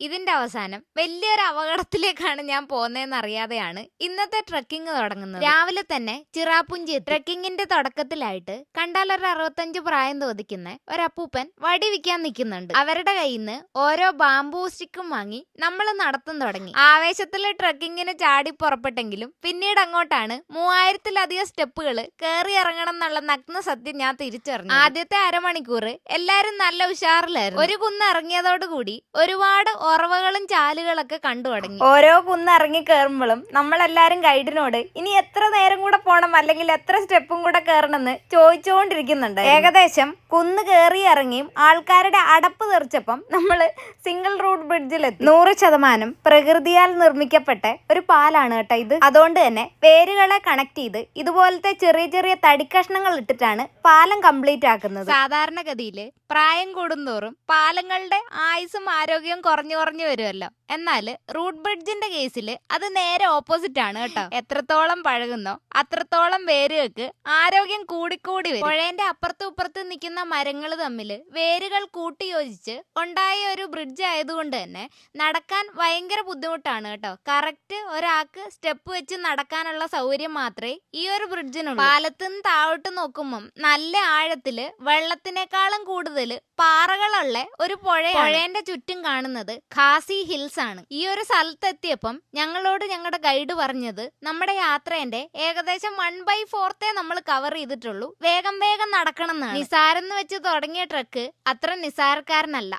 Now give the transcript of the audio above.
ഇതിന്റെ അവസാനം വലിയൊരു അപകടത്തിലേക്കാണ് ഞാൻ പോകുന്നതെന്ന് അറിയാതെയാണ് ഇന്നത്തെ ട്രക്കിംഗ് തുടങ്ങുന്നത്. രാവിലെ തന്നെ ചിറാപ്പുഞ്ചി ട്രക്കിങ്ങിന്റെ തുടക്കത്തിലായിട്ട് കണ്ടാൽ ഒരു അറുപത്തഞ്ച് പ്രായം തോതിക്കുന്ന ഒരപ്പൂപ്പൻ വടി വിൽക്കാൻ നിൽക്കുന്നുണ്ട്. അവരുടെ കയ്യിൽ നിന്ന് ഓരോ ബാംബൂ സ്റ്റിക്കും വാങ്ങി നമ്മൾ നടത്തം തുടങ്ങി. ആവേശത്തിൽ ട്രക്കിങ്ങിന് ചാടി പുറപ്പെട്ടെങ്കിലും പിന്നീട് അങ്ങോട്ടാണ് മൂവായിരത്തിലധികം സ്റ്റെപ്പുകൾ കയറി ഇറങ്ങണം എന്നുള്ള നഗ്ന സത്യം ഞാൻ തിരിച്ചറിഞ്ഞു ആദ്യത്തെ അരമണിക്കൂർ എല്ലാരും നല്ല ഉഷാറിലായിരുന്നു. ഒരു കുന്ന് ഇറങ്ങിയതോടുകൂടി ഒരുപാട് ഉറവകളും ചാലുകളൊക്കെ കണ്ടു തുടങ്ങി. ഓരോ കുന്ന് ഇറങ്ങി കയറുമ്പോഴും നമ്മളെല്ലാരും ഗൈഡിനോട് ഇനി എത്ര നേരം കൂടെ പോണം? അല്ലെങ്കിൽ എത്ര സ്റ്റെപ്പും കൂടെ കയറണമെന്ന് ചോദിച്ചുകൊണ്ടിരിക്കുന്നുണ്ട് ഏകദേശം കുന്ന് കയറി ഇറങ്ങിയും ആൾക്കാരുടെ അടപ്പ് തെറിച്ചപ്പം നമ്മൾ സിംഗിൾ റൂട്ട് ബ്രിഡ്ജിലെത്തി നൂറ് ശതമാനം പ്രകൃതിയാൽ നിർമ്മിക്കപ്പെട്ട ഒരു പാലാണ് കേട്ടോ ഇത്. അതുകൊണ്ട് തന്നെ വേരുകളെ കണക്ട് ചെയ്ത് ഇതുപോലത്തെ ചെറിയ ചെറിയ തടിക്കഷ്ണങ്ങൾ ഇട്ടിട്ടാണ് പാലം കംപ്ലീറ്റ് ആക്കുന്നത്. സാധാരണഗതിയിൽ പ്രായം കൂടുന്തോറും പാലങ്ങളുടെ ആയുസും ആരോഗ്യവും കുറഞ്ഞു കുറഞ്ഞു വരുമല്ലോ. എന്നാൽ റൂട്ട് ബ്രിഡ്ജിന്റെ കേസിൽ അത് നേരെ ഓപ്പോസിറ്റ് ആണ് കേട്ടോ. എത്രത്തോളം പഴകുന്നോ അത്രത്തോളം വേരുകൾക്ക് ആരോഗ്യം കൂടിക്കൂടി വരും. പുഴേന്റെ അപ്പുറത്തും ഇപ്പുറത്തും നിൽക്കുന്ന മരങ്ങൾ തമ്മിൽ വേരുകൾ കൂട്ടിയോജിച്ച് ഉണ്ടായ ഒരു ബ്രിഡ്ജ് ആയതുകൊണ്ട് തന്നെ നടക്കാൻ ഭയങ്കര ബുദ്ധിമുട്ടാണ് കേട്ടോ. കറക്റ്റ് ഒരാൾക്ക് സ്റ്റെപ്പ് വെച്ച് നടക്കാനുള്ള സൗകര്യം മാത്രമേ ഈ ഒരു ബ്രിഡ്ജിനുള്ളൂ പാലത്തിന് താഴോട്ട് നോക്കുമ്പം നല്ല ആഴത്തിൽ വെള്ളത്തിനേക്കാളും കൂടുതൽ പാറകളുള്ള ഒരു പുഴ പുഴേന്റെ ചുറ്റും കാണുന്നത് ഖാസി ഹിൽസ് ആണ്. ഈ ഒരു സ്ഥലത്തെത്തിയപ്പം ഞങ്ങളോട് ഞങ്ങളുടെ ഗൈഡ് പറഞ്ഞത് നമ്മുടെ യാത്രേന്റെ ഏകദേശം വൺ ബൈ ഫോർത്തേ നമ്മൾ കവർ ചെയ്തിട്ടുള്ളൂ. വേഗം വേഗം നടക്കണം എന്നാണ് നിസാരെന്ന് വെച്ച് തുടങ്ങിയ ട്രക്ക് അത്ര നിസാരക്കാരനല്ല.